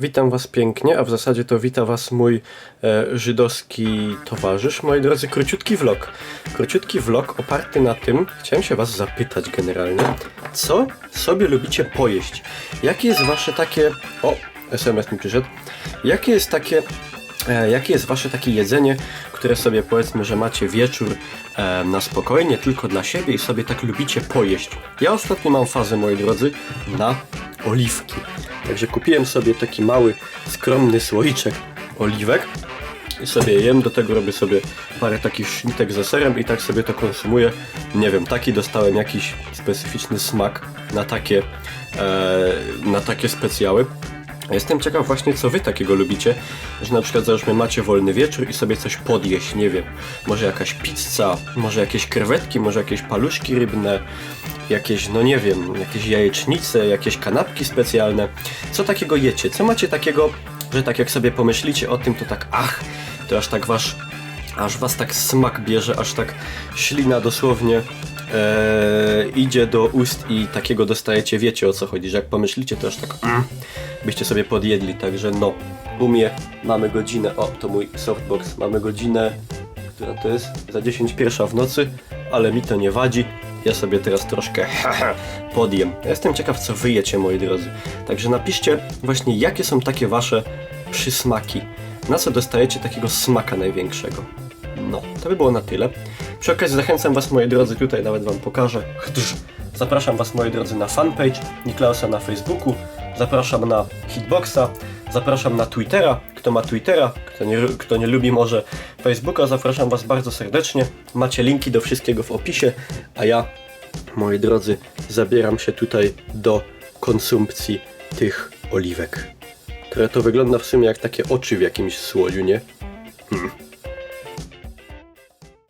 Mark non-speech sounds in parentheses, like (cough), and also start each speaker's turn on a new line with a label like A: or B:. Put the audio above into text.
A: Witam Was pięknie, a w zasadzie to wita Was mój e, żydowski towarzysz. Moi drodzy, króciutki vlog. Króciutki vlog oparty na tym, chciałem się Was zapytać generalnie, co sobie lubicie pojeść? Jakie jest Wasze takie... O, SMS mi przyszedł. Jakie jest takie... E, jakie jest Wasze takie jedzenie, które sobie powiedzmy, że macie wieczór e, na spokojnie, tylko dla siebie i sobie tak lubicie pojeść? Ja ostatnio mam fazę, moi drodzy, na oliwki. Także kupiłem sobie taki mały, skromny słoiczek oliwek i sobie jem, do tego robię sobie parę takich sznitek ze serem i tak sobie to konsumuję. Nie wiem, taki dostałem jakiś specyficzny smak na takie, e, na takie specjały. Jestem ciekaw właśnie, co wy takiego lubicie, że na przykład załóżmy macie wolny wieczór i sobie coś podjeść, nie wiem, może jakaś pizza, może jakieś krewetki, może jakieś paluszki rybne, jakieś, no nie wiem, jakieś jajecznice, jakieś kanapki specjalne. Co takiego jecie? Co macie takiego, że tak jak sobie pomyślicie o tym, to tak ach, to aż tak wasz, aż was tak smak bierze, aż tak ślina dosłownie e, idzie do ust i takiego dostajecie, wiecie o co chodzi, że jak pomyślicie, to aż tak mm, byście sobie podjedli, także no, u mnie mamy godzinę, o, to mój softbox, mamy godzinę, która to jest? Za 10 pierwsza w nocy, ale mi to nie wadzi. Ja sobie teraz troszkę (laughs) podjem. Ja Jestem ciekaw, co wy jecie, moi drodzy. Także napiszcie właśnie, jakie są takie wasze przysmaki. Na co dostajecie takiego smaka największego. No, to by było na tyle. Przy okazji zachęcam was, moi drodzy, tutaj nawet wam pokażę. Zapraszam was, moi drodzy, na fanpage Niklausa na Facebooku. Zapraszam na Hitboxa. Zapraszam na Twittera. Kto ma Twittera, kto nie, kto nie lubi może Facebooka, zapraszam was bardzo serdecznie. Macie linki do wszystkiego w opisie, a ja, moi drodzy, zabieram się tutaj do konsumpcji tych oliwek. Które to wygląda w sumie jak takie oczy w jakimś słodziu, nie? Hmm.